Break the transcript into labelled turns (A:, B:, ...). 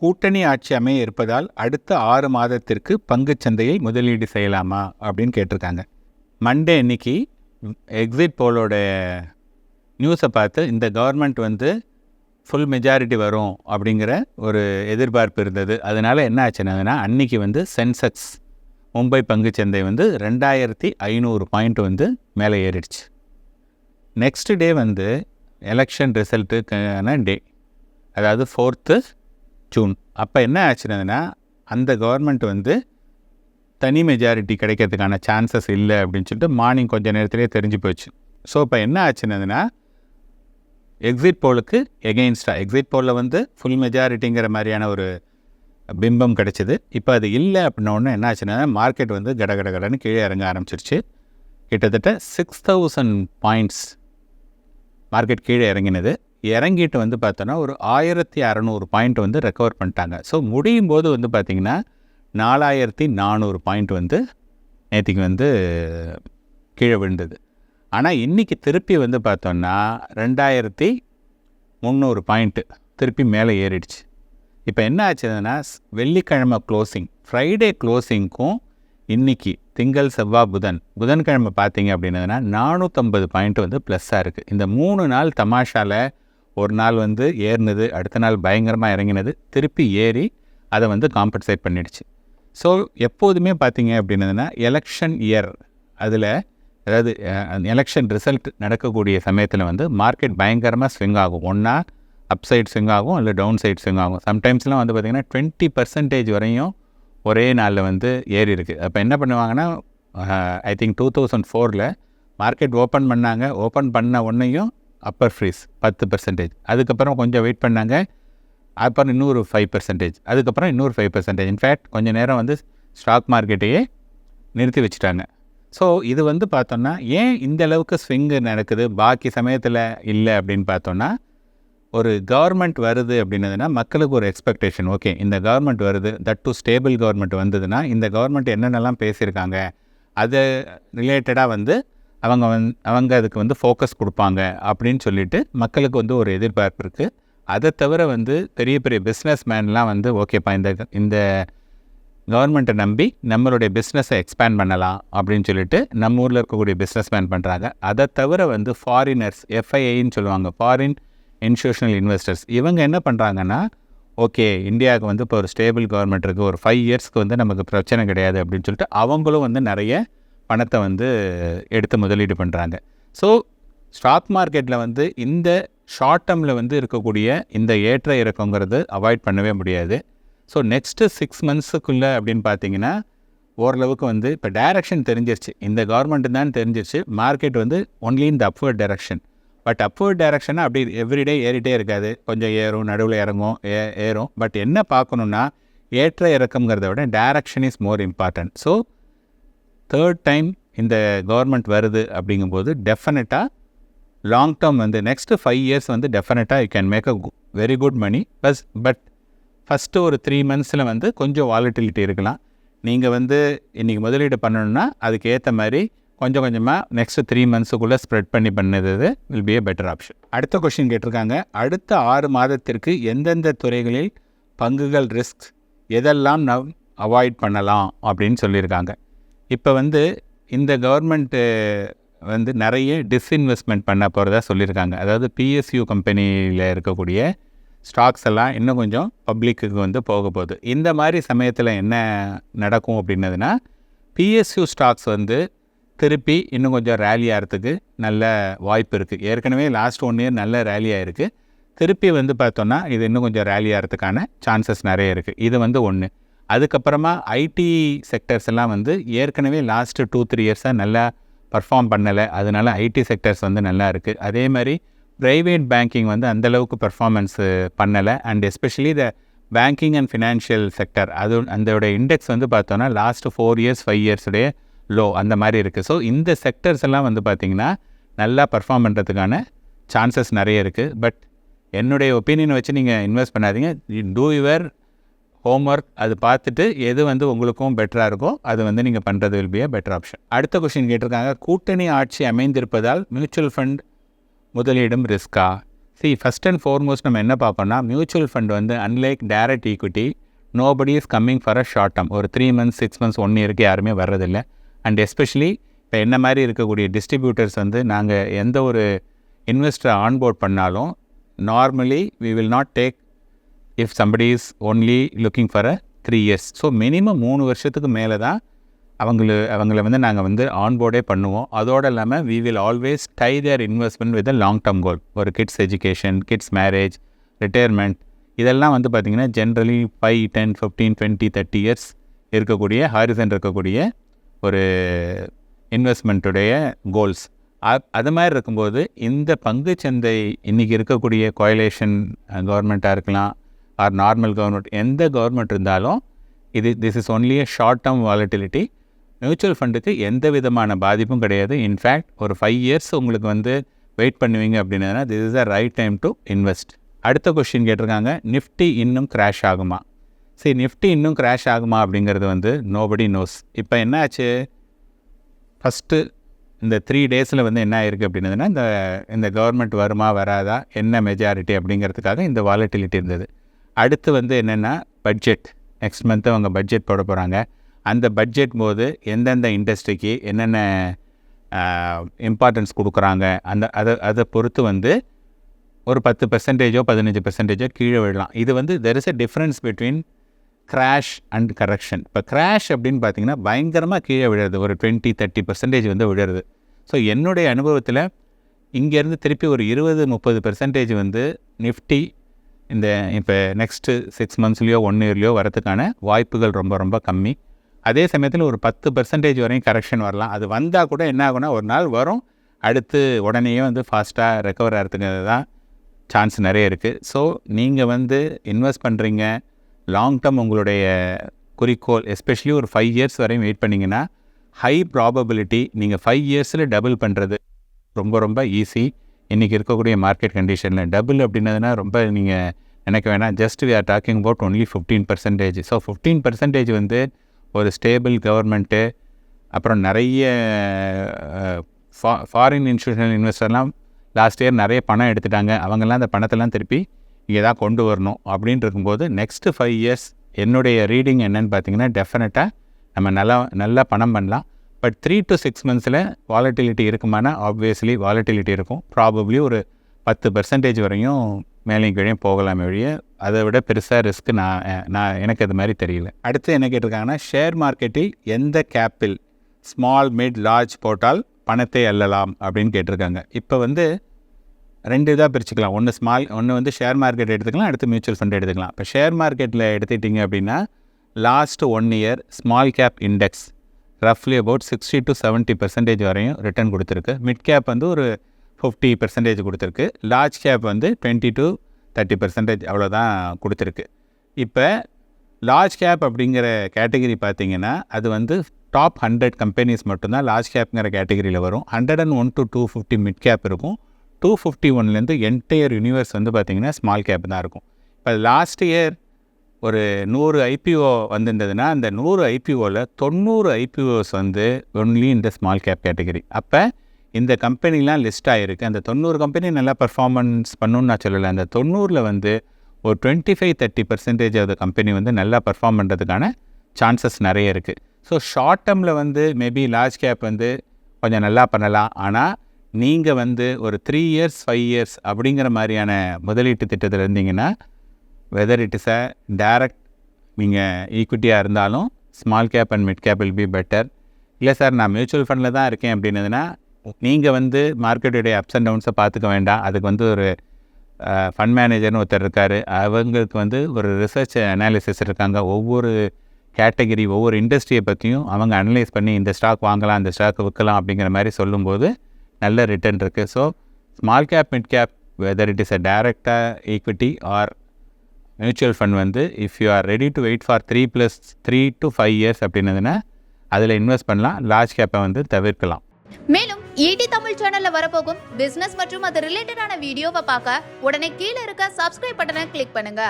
A: கூட்டணி ஆட்சி அமைய இருப்பதால் அடுத்த ஆறு மாதத்திற்கு பங்குச் சந்தையை முதலீடு செய்யலாமா அப்படின்னு கேட்டிருக்காங்க. மண்டே இன்னைக்கு எக்ஸிட் போலோட நியூஸை பார்த்து இந்த கவர்மெண்ட் வந்து ஃபுல் மெஜாரிட்டி வரும் அப்படிங்கிற ஒரு எதிர்பார்ப்பு இருந்தது. அதனால் என்ன ஆச்சுன்னா அன்னைக்கு வந்து சென்செக்ஸ் மும்பை பங்குச் சந்தை வந்து ரெண்டாயிரத்தி ஐநூறு பாயிண்ட் வந்து மேலே ஏறிடுச்சு. நெக்ஸ்ட் டே வந்து எலெக்ஷன் ரிசல்ட்டுக்கான டே அதாவது ஃபோர்த்து ஜூன். அப்போ என்ன ஆச்சுனதுன்னா அந்த கவர்மெண்ட் வந்து தனி மெஜாரிட்டி கிடைக்கிறதுக்கான சான்சஸ் இல்லை அப்படின்னு சொல்லிட்டு மார்னிங் கொஞ்சம் நேரத்துலேயே தெரிஞ்சு போச்சு. ஸோ இப்போ என்ன ஆச்சுன்னதுன்னா எக்ஸிட் போலுக்கு எகெயின்ஸ்டாக எக்ஸிட் போலில் வந்து ஃபுல் மெஜாரிட்டிங்கிற மாதிரியான ஒரு பிம்பம் கிடைச்சிது. இப்போ அது இல்லை அப்படின்ன என்ன ஆச்சுன்னா மார்க்கெட் வந்து கட கட கடன்னு கீழே இறங்க ஆரம்பிச்சிருச்சு. கிட்டத்தட்ட சிக்ஸ் தௌசண்ட் பாயிண்ட்ஸ் மார்க்கெட் கீழே இறங்கினது. இறங்கிட்டு வந்து பார்த்தோன்னா ஒரு ஆயிரத்தி அறநூறு பாயிண்ட் வந்து ரெக்கவர் பண்ணிட்டாங்க. ஸோ முடியும் போது வந்து பார்த்திங்கன்னா நாலாயிரத்தி நானூறு பாயிண்ட் வந்து நேற்றுக்கு வந்து கீழே விழுந்தது. ஆனால் இன்றைக்கி திருப்பி வந்து பார்த்தோன்னா ரெண்டாயிரத்தி முந்நூறு பாயிண்ட்டு திருப்பி மேலே ஏறிடுச்சு. இப்போ என்ன ஆச்சுதுன்னா வெள்ளிக்கிழமை க்ளோசிங் ஃப்ரைடே க்ளோசிங்க்கும் இன்றைக்கி திங்கள் செவ்வாய் புதன் புதன்கிழமை பார்த்தீங்க அப்படின்னதுன்னா நானூற்றம்பது பாயிண்ட் வந்து ப்ளஸ்ஸாக இருக்குது இந்த மூணு நாள் தமாஷாவில் ஒரு நாள் வந்து ஏறினது அடுத்த நாள் பயங்கரமாக இறங்கினது திருப்பி ஏறி அதை வந்து காம்பன்சேட் பண்ணிடுச்சு. ஸோ எப்போதுமே பார்த்தீங்க அப்படின்னதுன்னா எலெக்ஷன் இயர் அதில் அதாவது எலெக்ஷன் ரிசல்ட் நடக்கக்கூடிய சமயத்தில் வந்து மார்க்கெட் பயங்கரமாக ஸ்விங் ஆகும். ஒன்றா அப் சைட் ஸ்விங் ஆகும் இல்லை டவுன் சைட் ஸ்விங் ஆகும் சம்டைம்ஸ்லாம் வந்து பார்த்திங்கன்னா டுவெண்ட்டி பர்சன்டேஜ் வரையும் ஒரே நாளில் வந்து ஏறி இருக்குது அப்போ என்ன பண்ணுவாங்கன்னா ஐ திங்க் டூ தௌசண்ட் ஃபோரில் மார்க்கெட் ஓப்பன் பண்ணாங்க. ஓப்பன் பண்ண உடனேயும் அப்பர் ஃப்ரீஸ் பத்து பர்சன்டேஜ் அதுக்கப்புறம் கொஞ்சம் வெயிட் பண்ணாங்க. அப்புறம் இன்னொரு ஃபைவ் பர்சன்டேஜ் அதுக்கப்புறம் இன்னொரு ஃபைவ் பர்சன்டேஜ் இன்ஃபேக்ட் கொஞ்சம் நேரம் வந்து ஸ்டாக் மார்க்கெட்டையே நிறுத்தி வச்சுட்டாங்க. ஸோ இது வந்து பார்த்தோன்னா ஏன் இந்த அளவுக்கு ஸ்விங்கு நடக்குது? பாக்கி சமயத்தில் இல்லை அப்படின்னு பார்த்தோன்னா ஒரு கவர்மெண்ட் வருது அப்படின்னதுன்னா மக்களுக்கு ஒரு எக்ஸ்பெக்டேஷன் ஓகே இந்த கவர்மெண்ட் வருது. தட் டு ஸ்டேபிள் கவர்மெண்ட் வந்ததுன்னா இந்த கவர்மெண்ட் என்னென்னலாம் பேசியிருக்காங்க? அது ரிலேட்டடாக வந்து அவங்க வந் அவங்க அதுக்கு வந்து ஃபோக்கஸ் கொடுப்பாங்க அப்படின்னு சொல்லிட்டு மக்களுக்கு வந்து ஒரு எதிர்பார்ப்பு இருக்குது அதை தவிர வந்து பெரிய பெரிய பிஸ்னஸ் மேன்லாம் வந்து ஓகேப்பா இந்த இந்த கவர்மெண்ட்டை நம்பி நம்மளுடைய பிஸ்னஸை எக்ஸ்பேண்ட் பண்ணலாம் அப்படின்னு சொல்லிட்டு நம்ம ஊரில் இருக்கக்கூடிய பிஸ்னஸ் மேன் பண்ணுறாங்க அதை தவிர வந்து ஃபாரினர்ஸ் எஃப்ஐஐன்னு சொல்லுவாங்க. ஃபாரின் இன்ஸ்டியூஷனல் இன்வெஸ்டர்ஸ் இவங்க என்ன பண்ணுறாங்கன்னா ஓகே இந்தியாவுக்கு வந்து இப்போ ஒரு ஸ்டேபிள் கவர்மெண்ட் இருக்குது ஒரு ஃபைவ் இயர்ஸ்க்கு வந்து நமக்கு பிரச்சனை கிடையாது அப்படின்னு சொல்லிட்டு அவங்களும் வந்து நிறைய பணத்தை வந்து எடுத்து முதலீடு பண்ணுறாங்க ஸோ ஸ்டாக் மார்க்கெட்டில் வந்து இந்த ஷார்ட் டேர்மில் வந்து இருக்கக்கூடிய இந்த ஏற்ற இறக்கங்கிறது அவாய்ட் பண்ணவே முடியாது. ஸோ நெக்ஸ்ட்டு சிக்ஸ் மந்த்ஸுக்குள்ளே அப்படின்னு பார்த்தீங்கன்னா ஓரளவுக்கு வந்து இப்போ டைரக்ஷன் தெரிஞ்சிருச்சு. இந்த கவர்மெண்ட்டு தான் தெரிஞ்சிருச்சு. மார்க்கெட் வந்து ஒன்லி இந்த அப்வர்ட் டைரக்ஷன் பட் அப்வர்ட் டைரக்ஷனாக அப்படி எவ்ரிடே ஏறிட்டே இருக்காது. கொஞ்சம் ஏறும் நடுவில் இறங்கும் ஏ ஏறும். பட் என்ன பார்க்கணுன்னா ஏற்ற இறக்கம்ங்கிறத விட direction is more important so third time இந்த கவர்மெண்ட் வருது அப்படிங்கும்போது டெஃபினட்டாக லாங் டேர்ம் வந்து நெக்ஸ்ட்டு ஃபைவ் இயர்ஸ் வந்து டெஃபினட்டாக you can make a very good money plus but first ஒரு த்ரீ மந்த்ஸில் வந்து கொஞ்சம் வாலிட்டிலிட்டி இருக்கலாம். நீங்கள் வந்து இன்றைக்கி முதலீடு பண்ணணுன்னா அதுக்கு ஏற்ற மாதிரி கொஞ்சம் கொஞ்சமாக நெக்ஸ்ட்டு த்ரீ மந்த்ஸுக்குள்ளே ஸ்ப்ரெட் பண்ணி பண்ணது will be a better option அடுத்த கொஷின் கேட்டிருக்காங்க. அடுத்த ஆறு மாதத்திற்கு எந்தெந்த துறைகளில் பங்குகள் ரிஸ்க் எதெல்லாம் நம் அவாய்ட் பண்ணலாம் அப்படின்னு சொல்லியிருக்காங்க. இப்போ வந்து இந்த கவர்மெண்ட்டு வந்து நிறைய டிஸ்இன்வெஸ்ட்மெண்ட் பண்ண போகிறதா சொல்லியிருக்காங்க. அதாவது பிஎஸ்யூ கம்பெனியில் இருக்கக்கூடிய ஸ்டாக்ஸ் எல்லாம் இன்னும் கொஞ்சம் பப்ளிக்கு வந்து போக போகுது. இந்த மாதிரி சமயத்தில் என்ன நடக்கும் அப்படின்னதுன்னா பிஎஸ்யூ ஸ்டாக்ஸ் வந்து திருப்பி இன்னும் கொஞ்சம் ரேலி ஆகிறதுக்கு நல்ல வாய்ப்பு இருக்குது ஏற்கனவே லாஸ்ட் ஒன் இயர் நல்ல ரேலி ஆகிருக்கு திருப்பி வந்து பார்த்தோன்னா இது இன்னும் கொஞ்சம் ரேலி ஆகிறதுக்கான சான்சஸ் நிறைய இருக்குது இது வந்து ஒன்று அதுக்கப்புறமா ஐடி செக்டர்ஸ் எல்லாம் வந்து ஏற்கனவே லாஸ்ட்டு டூ த்ரீ இயர்ஸாக நல்லா பர்ஃபார்ம் பண்ணலை. அதனால ஐடி செக்டர்ஸ் வந்து நல்லா இருக்குது அதே மாதிரி ப்ரைவேட் பேங்கிங் வந்து அந்தளவுக்கு பர்ஃபார்மன்ஸு பண்ணலை. And especially the banking and financial sector அது அதோட இண்டெக்ஸ் வந்து பார்த்தோன்னா லாஸ்ட்டு ஃபோர் இயர்ஸ் ஃபைவ் இயர்ஸுடைய லோ அந்த மாதிரி இருக்குது ஸோ இந்த செக்டர்ஸ் எல்லாம் வந்து பார்த்திங்கன்னா நல்லா பர்ஃபார்ம் பண்ணுறதுக்கான சான்சஸ் நிறைய இருக்குது பட் என்னுடைய ஒப்பீனியனை வச்சு நீங்கள் இன்வெஸ்ட் பண்ணாதீங்க. டூ யுவர் ஹோம்ஒர்க் அது பார்த்துட்டு எது வந்து உங்களுக்கும் பெட்டராக இருக்கோ அது வந்து நீங்கள் பண்ணுறது will be a better option அடுத்த கொஷின் கேட்டிருக்காங்க கூட்டணி ஆட்சி அமைந்திருப்பதால் மியூச்சுவல் ஃபண்ட் முதலீடும் ரிஸ்கா சி ஃபஸ்ட் அண்ட் ஃபோர்மோஸ்ட் நம்ம என்ன பார்ப்போம்னா மியூச்சுவல் ஃபண்ட் வந்து unlike direct equity nobody is coming for a short term ஒரு three months six months one இயருக்கு யாருமே வர்றதில்லை. அண்ட் எஸ்பெஷலி இப்போ என்ன மாதிரி இருக்கக்கூடிய டிஸ்ட்ரிபியூட்டர்ஸ் வந்து நாங்கள் எந்த ஒரு இன்வெஸ்டரை ஆன்போர்ட் பண்ணாலும் normally we will not take if somebody is only looking for a three years so minimum மூணு வருஷத்துக்கு மேலே தான் அவங்கள அவங்கள வந்து நாங்கள் வந்து ஆன்போர்டே பண்ணுவோம். அதோடு இல்லாமல் we will always tie their investment with a long term goal ஒரு kids education kids marriage retirement இதெல்லாம் வந்து பார்த்திங்கன்னா generally five ten fifteen twenty thirty years இருக்கக்கூடிய ஹாரிசன் இருக்கக்கூடிய ஒரு இன்வெஸ்ட்மெண்ட்டுடைய கோல்ஸ் அது மாதிரி இருக்கும்போது இந்த பங்குச்சந்தை இன்றைக்கி இருக்கக்கூடிய கோயலேஷன் கவர்மெண்ட்டாக இருக்கலாம் ஆர் நார்மல் கவர்மெண்ட் எந்த கவர்மெண்ட் இருந்தாலும் இது this is only a short term volatility mutual ஃபண்டுக்கு எந்த விதமான பாதிப்பும் கிடையாது. இன்ஃபேக்ட் ஒரு ஃபைவ் இயர்ஸ் உங்களுக்கு வந்து வெயிட் பண்ணுவீங்க அப்படின்னா this is a right time to invest அடுத்த கொஷின் கேட்டிருக்காங்க நிஃப்டி இன்னும் கிராஷ் ஆகுமா? சரி நிஃப்டி இன்னும் கிராஷ் ஆகுமா அப்படிங்கிறது வந்து நோபடி நோஸ் இப்போ என்ன ஆச்சு ஃபஸ்ட்டு இந்த த்ரீ டேஸில் வந்து என்ன ஆயிருக்கு அப்படின்னதுன்னா இந்த இந்த கவர்மெண்ட் வருமா வராதா என்ன மெஜாரிட்டி அப்படிங்கிறதுக்காக இந்த வாலட்டிலிட்டி இருந்தது. அடுத்து வந்து என்னென்னா பட்ஜெட் நெக்ஸ்ட் மந்த்து அவங்க பட்ஜெட் போட போகிறாங்க அந்த பட்ஜெட் போது எந்தெந்த இண்டஸ்ட்ரிக்கு என்னென்ன இம்பார்ட்டன்ஸ் கொடுக்குறாங்க அந்த அதை அதை பொறுத்து வந்து ஒரு பத்து பெர்சன்டேஜோ பதினஞ்சு பெர்சன்டேஜோ கீழே விழலாம். இது வந்து there is a difference between crash and correction இப்போ கிராஷ் அப்படின்னு பார்த்தீங்கன்னா பயங்கரமாக கீழே விழுறது. ஒரு டுவெண்ட்டி தேர்ட்டி பர்சன்டேஜ் வந்து விழுறது. ஸோ என்னுடைய அனுபவத்தில் இங்கேருந்து திருப்பி ஒரு இருபது முப்பது பெர்சன்டேஜ் வந்து நிஃப்டி இந்த இப்போ நெக்ஸ்ட்டு சிக்ஸ் மந்த்ஸ்லேயோ ஒன் இயர்லேயோ வரதுக்கான வாய்ப்புகள் ரொம்ப ரொம்ப கம்மி. அதே சமயத்தில் ஒரு பத்து பர்சன்டேஜ் வரையும் கரெக்ஷன் வரலாம். அது வந்தால் கூட என்ன ஆகுனா ஒரு நாள் வரும் அடுத்து உடனேயே வந்து ஃபாஸ்ட்டாக ரெக்கவர் ஆகிறதுங்கிறது தான் சான்ஸ் நிறைய இருக்குது ஸோ நீங்கள் வந்து இன்வெஸ்ட் பண்ணுறீங்க லாங் டேர்ம் உங்களுடைய குறிக்கோள் எஸ்பெஷலி ஒரு ஃபைவ் இயர்ஸ் வரையும் வெயிட் பண்ணிங்கன்னா ஹை ப்ராபபிலிட்டி நீங்கள் ஃபைவ் இயர்ஸில் டபுள் பண்ணுறது ரொம்ப ரொம்ப ஈஸி இன்றைக்கி இருக்கக்கூடிய மார்க்கெட் கண்டிஷனில் டபுள் அப்படின்னதுனா ரொம்ப நீங்கள் நினைக்க வேணாம். Just we are talking about only fifteen percentage so fifteen percentage வந்து ஒரு ஸ்டேபிள் கவர்மெண்ட்டு அப்புறம் நிறைய ஃபா ஃபாரின் இன்ஸ்டியூஷனல் இன்வெஸ்டர்லாம் லாஸ்ட் இயர் நிறைய பணம் எடுத்துட்டாங்க. அவங்கெல்லாம் அந்த பணத்தெல்லாம் திருப்பி இங்கே தான் கொண்டு வரணும் அப்படின்னு இருக்கும்போது நெக்ஸ்ட்டு ஃபைவ் இயர்ஸ் என்னுடைய ரீடிங் என்னன்னு பார்த்தீங்கன்னா டெஃபினட்டாக நம்ம நல்லா நல்லா பணம் பண்ணலாம். பட் த்ரீ டு சிக்ஸ் மந்த்ஸில் வாலட்டிலிட்டி இருக்குமானா ஆப்வியஸ்லி வாலட்டிலிட்டி இருக்கும். ப்ராபப்ளி ஒரு பத்து பர்சன்டேஜ் வரையும் மேலேயும் கீழே போகலாமே வழிய அதை விட பெருசாக ரிஸ்க் நான் நான் எனக்கு அது மாதிரி தெரியல. அடுத்து என்ன கேட்டிருக்காங்கன்னா ஷேர் மார்க்கெட்டில் எந்த கேப்பில் ஸ்மால் மிட் லார்ஜ் போட்டால் பணத்தை அள்ளலாம் அப்படின்னு கேட்டிருக்காங்க. இப்போ வந்து ரெண்டு இதாக பிரிச்சுக்கலாம். ஒன்று ஸ்மால் ஒன்று வந்து ஷேர் மார்க்கெட் எடுத்துக்கலாம் அடுத்து மியூச்சுவல் ஃபண்ட் எடுத்துக்கலாம். இப்போ ஷேர் மார்க்கெட்டில் எடுத்துக்கிட்டிங்க அப்படின்னா last one year small cap index ரஃப்லி about sixty to seventy percentage வரையும் ரிட்டர்ன் கொடுத்துருக்கு. மிட் கேப் வந்து ஒரு ஃபிஃப்டி பர்சன்டேஜ் கொடுத்துருக்கு. லார்ஜ் கேப் வந்து டுவெண்ட்டி டு தேர்ட்டி பர்சன்டேஜ் அவ்வளோதான் கொடுத்துருக்கு. இப்போ லார்ஜ் கேப் அப்படிங்கிற கேட்டகரி பார்த்தீங்கன்னா அது வந்து டாப் ஹண்ட்ரட் கம்பெனிஸ் மட்டும்தான் லார்ஜ் கேப்ங்கிற கேட்டகரியில் வரும். Hundred and one to two fifty mid cap இருக்கும். டூ ஃபிஃப்டி ஒன்லேருந்து என்டையர் யூனிவர்ஸ் வந்து பார்த்திங்கன்னா ஸ்மால் கேப் தான் இருக்கும். இப்போ லாஸ்ட் இயர் ஒரு நூறு ஐபிஓ வந்திருந்ததுன்னா அந்த நூறு ஐபிஓவில் தொண்ணூறு ஐபிஓஸ் வந்து ஒன்லி இந்த ஸ்மால் கேப் கேட்டகரி அப்போ இந்த கம்பெனிலாம் லிஸ்ட் ஆகிருக்கு அந்த தொண்ணூறு கம்பெனி நல்லா பர்ஃபார்மன்ஸ் பண்ணணும்னு நான் சொல்லலை. அந்த தொண்ணூறில் வந்து ஒரு twenty five thirty percentage of the company வந்து நல்லா பர்ஃபார்ம் பண்ணுறதுக்கான சான்சஸ் நிறைய இருக்குது ஸோ ஷார்ட் டேர்மில் வந்து மேபி லார்ஜ் கேப் வந்து கொஞ்சம் நல்லா பண்ணலாம். ஆனால் நீங்கள் வந்து ஒரு த்ரீ இயர்ஸ் ஃபைவ் இயர்ஸ் அப்படிங்கிற மாதிரியான முதலீட்டு திட்டத்தில் இருந்தீங்கன்னா whether it is a direct நீங்கள் ஈக்விட்டியாக இருந்தாலும் small cap and mid cap will be better இல்லை சார் நான் மியூச்சுவல் ஃபண்டில் தான் இருக்கேன் அப்படின்னதுன்னா நீங்கள் வந்து மார்க்கெட்டுடைய அப்ஸ் அண்ட் டவுன்ஸை பார்த்துக்க வேண்டாம். அதுக்கு வந்து ஒரு ஃபண்ட் மேனேஜர்னு ஒருத்தர் இருக்கார். அவங்களுக்கு வந்து ஒரு ரிசர்ச் அனாலிசிஸ் இருக்காங்க. ஒவ்வொரு கேட்டகரி ஒவ்வொரு இண்டஸ்ட்ரியை பற்றியும் அவங்க அனலைஸ் பண்ணி இந்த ஸ்டாக் வாங்கலாம் இந்த ஸ்டாக் விற்கலாம் அப்படிங்கிற மாதிரி சொல்லும்போது நல்ல ரிட்டர்ன் இருக்குது so small cap mid cap whether it is a டேரெக்டாக ஈக்விட்டி ஆர் மியூச்சுவல் ஃபண்ட் வந்து if you are ready to wait for three plus three to five years அப்படின்னதுன்னா அதில் இன்வெஸ்ட் பண்ணலாம். லார்ஜ் கேப்பை வந்து தவிர்க்கலாம்.
B: மேலும் ஈடி தமிழ் சேனல்ல வரப்போகும் பிசினஸ் மற்றும் அது ரிலேட்டடான வீடியோவை பார்க்க உடனே கீழே இருக்க சப்ஸ்கிரைப் பட்டனை கிளிக் பண்ணுங்க.